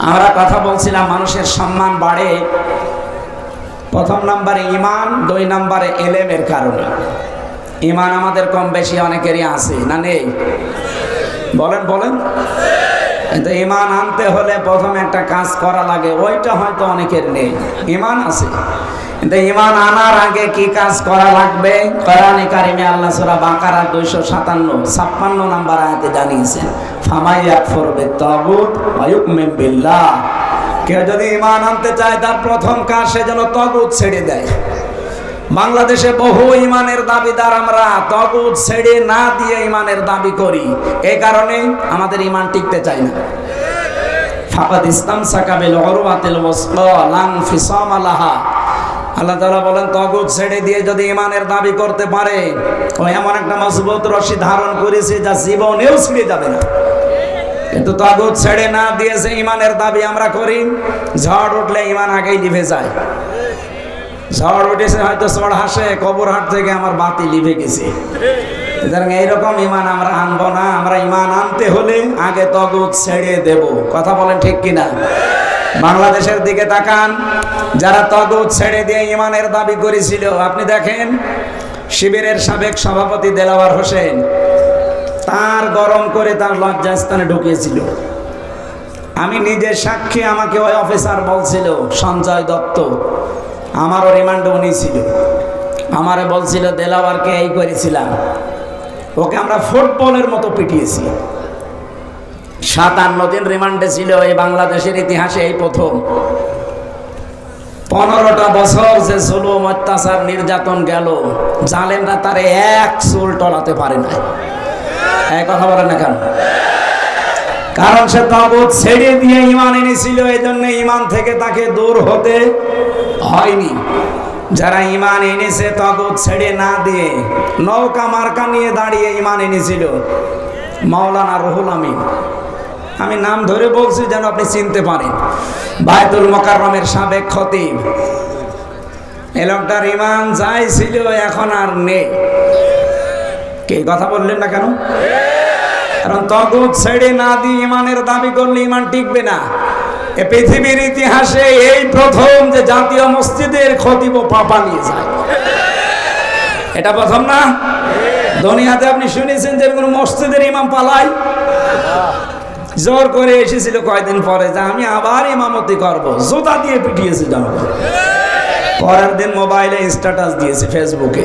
আমরা কথা বলছিলাম মানুষের সম্মান বাড়ে। প্রথম নাম্বারে ইমান, দুই নাম্বারে এলেমের কারণে। ইমান আমাদের কম বেশি অনেকেরই আছে, না নেই? বলেন বলেন। কিন্তু ইমান আনতে হলে প্রথমে একটা কাজ করা লাগে, ওইটা হয়তো অনেকের নেই। ইমান আছে। কিন্তু ইমান আনার আগে কি কাজ করা লাগবে? কোরআনে কারিমে আল্লাহ সূরা বাকারা 257 56 নাম্বার আয়াতে জানিয়েছেন ফামাই ইয়াকফুর বিত্তাগুত ওয়া ইউমিন বিল্লাহ। কেউ যদি ইমান আনতে চায়, তার প্রথম কাজ সে যেন তগুত ছেড়ে দেয়। বাংলাদেশে বহু ইমানের দাবিদার আমরা তগুত ছেড়ে না দিয়ে ইমানের দাবি করি। এই কারণে আমাদের ইমান টিকতে চায় না। ফাকাদ ইসলাম সাকাবিল অরওয়াতিল ওয়াসqa লাং ফিসাম লাহা। আল্লাহ তাআলা বলেন ছেড়ে দিয়ে যদি ইমানের দাবি করতে পারে, ও এমন একটা মজবুত রশি ধারণ করেছে যা জীবনেও ছিঁড়ে যাবে না। কিন্তু ছেড়ে না দিয়েছে ইমানের দাবি আমরা করি, ঝড় উঠলে ইমান আগেই লিভে যায়। ঝড় উঠেছে হয়তো চড় হাসে, কবর হাট থেকে আমার বাতি লিভে গেছে। এইরকম ইমান আমরা আনব না। আমরা ইমান আনতে হলে আগে তগুত ছেড়ে দেব। কথা বলেন ঠিক কিনা? বাংলাদেশের দিকে তাকান, যারা তগুত ছেড়ে দিয়ে ইমানের দাবি করেছিল, আপনি দেখেন, শিবিরের সাবেক সভাপতি দেলাওয়ার হোসেন, তার গরম করে তার লজ্জাস্থানে ঢুকিয়েছিল। আমি নিজের সাক্ষী আমাকে ওই অফিসার বলছিল, সঞ্জয় দত্ত, আমারও রিমান্ড উনি ছিল। আমারে বলছিল, দেলাওয়ারকে এই করেছিলাম, ওকে আমরা ফুটবলের মতো পিটিয়েছি। সাতান্ন দিন রিমান্ডে ছিল এই বাংলাদেশের ইতিহাসে এই প্রথম। পনেরোটা বছর যে জুলুম, অত্যাচার, নির্যাতন গেল, জালেমরা তারে এক চুল টলাতে পারে না এক কথা না কেন? কারণ সে তাবুত ছেড়ে দিয়ে ইমান এনেছিল এই জন্য ইমান থেকে তাকে দূর হতে হয়নি। যারা ইমান এনেছে তগুত ছেড়ে না দিয়ে নৌকা মার্কা নিয়ে দাঁড়িয়ে ইমান এনেছিল। মাওলানা রহুল আমিন। আমি নাম ধরে বলছি যেন আপনি চিনতে পারেন। বায়তুল মোকাররমের সাবেক খতিব। এ লোকটার ইমান যাই ছিল, এখন আর নেই। কে কথা বললেন না কেন? কারণ তগুত ছেড়ে না দিয়ে ইমানের দাবি করলে ইমান টিকবে না। এ পৃথিবীর ইতিহাসে এই প্রথম যে জাতীয় মসজিদের খতিব পাপা নিয়ে যায়। এটা প্রথম না? দুনিয়াতে আপনি শুনেছেন যে কোনো মসজিদের ইমাম পালাই জোর করে এসেছিল কয়দিন পরে, যে আমি আবার ইমামতি করব। জুতা দিয়ে পিটিয়েছে জনগণ পরের দিন মোবাইলে স্ট্যাটাস দিয়েছে ফেসবুকে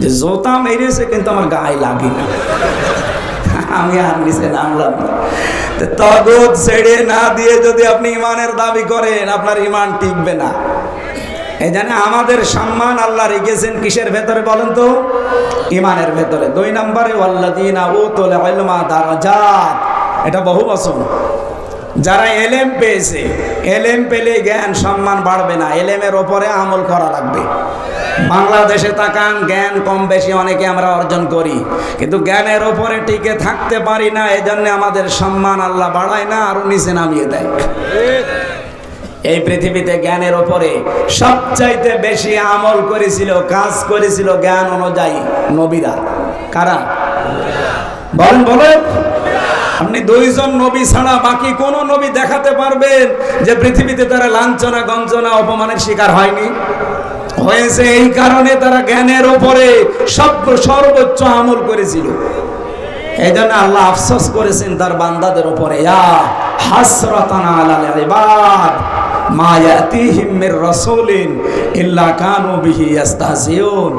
যে জোতা মেরেছে কিন্তু আমার গায়ে লাগে না আমি আর নিচে নামলাম তগত ছেড়ে না দিয়ে যদি আপনি ইমানের দাবি করেন, আপনার ইমান টিকবে না। এই জন্য আমাদের সম্মান আল্লাহ রেখেছেন কিসের ভেতরে বলেন তো? ইমানের ভেতরে। দুই নম্বরে ওয়াল্লাদিনা উতুল ইলমা দারাজাত। এটা বহু বছর। যারা এলেম পেয়েছে, এলেম পেলে জ্ঞান সম্মান বাড়বে না, এলেমের ওপরে আমল করা লাগবে। বাংলাদেশে তাকান, জ্ঞান কম বেশি অনেকে আমরা অর্জন করি। কিন্তু জ্ঞানের ওপরে টিকে থাকতে পারি না এই জন্য আমাদের সম্মান আল্লাহ বাড়ায় না, আরও নিচে নামিয়ে দেয়। এই পৃথিবীতে জ্ঞানের ওপরে সবচাইতে বেশি আমল করেছিল, কাজ করেছিল জ্ঞান অনুযায়ী নবীরা। কারা? বলেন বলেন। আপনি দুইজন নবী ছাড়া বাকি কোন নবী দেখাতে পারবেন যে পৃথিবীতে তারা লাঞ্ছনা, গঞ্জনা, অপমানের শিকার হয়নি? হয়েছে এই কারণে তারা জ্ঞানের ওপরে সব সর্বোচ্চ আমল করেছিল। এই জন্য আল্লাহ আফসোস করেছেন তার বান্দাদের ইয়া হাসরাতানা আলাল ইবাদ, মা ইয়াতিহিম মির রাসূলিন ইল্লা কানু বিহি ইস্তাহজিউন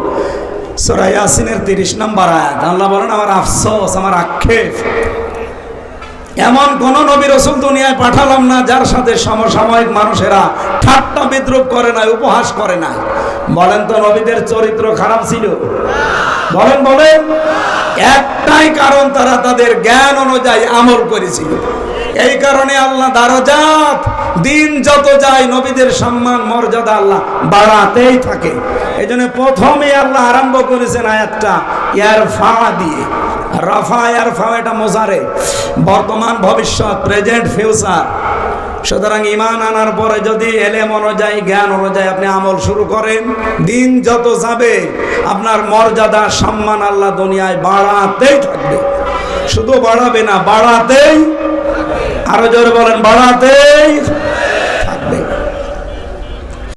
সূরা ইয়াসিনের 30 নম্বর আয়াত, আল্লাহ বলেন, আমার আফসোস, আমার আক্ষেপ এমন কোন নবী রসুল দুনিয়ায় পাঠালাম না, যার সাথে সমসাময়িক মানুষেরা ঠাট্টা বিদ্রুপ করে না, উপহাস করে না। বলেন তো নবীদের চরিত্র খারাপ ছিল? বলেন বলেন। একটাই কারণ তারা তাদের জ্ঞান অনুযায়ী আমল করেছিল। এই কারণে আল্লাহ দারজাত দিন যত যায় নবীদের সম্মান, মর্যাদা আল্লাহ বাড়াতেই থাকে। এই জন্য প্রথমে আল্লাহ আরম্ভ করেছেন আয়াতটা ইয়ার ফা দিয়ে। রাফা ইয়ার ফা এটা মোজারে। বর্তমান, ভবিষ্যৎ, প্রেজেন্ট, ফিউচার। সুতরাং ইমান আনার পরে যদি এলেম অনুযায়ী, জ্ঞান অনুযায়ী আপনি আমল শুরু করেন, দিন যত যাবে, আপনার মর্যাদা, সম্মান আল্লাহ দুনিয়ায় বাড়াতেই থাকবে। শুধু বাড়াবে না, বাড়াতেই, আরও জোরে বলেন বাড়াতে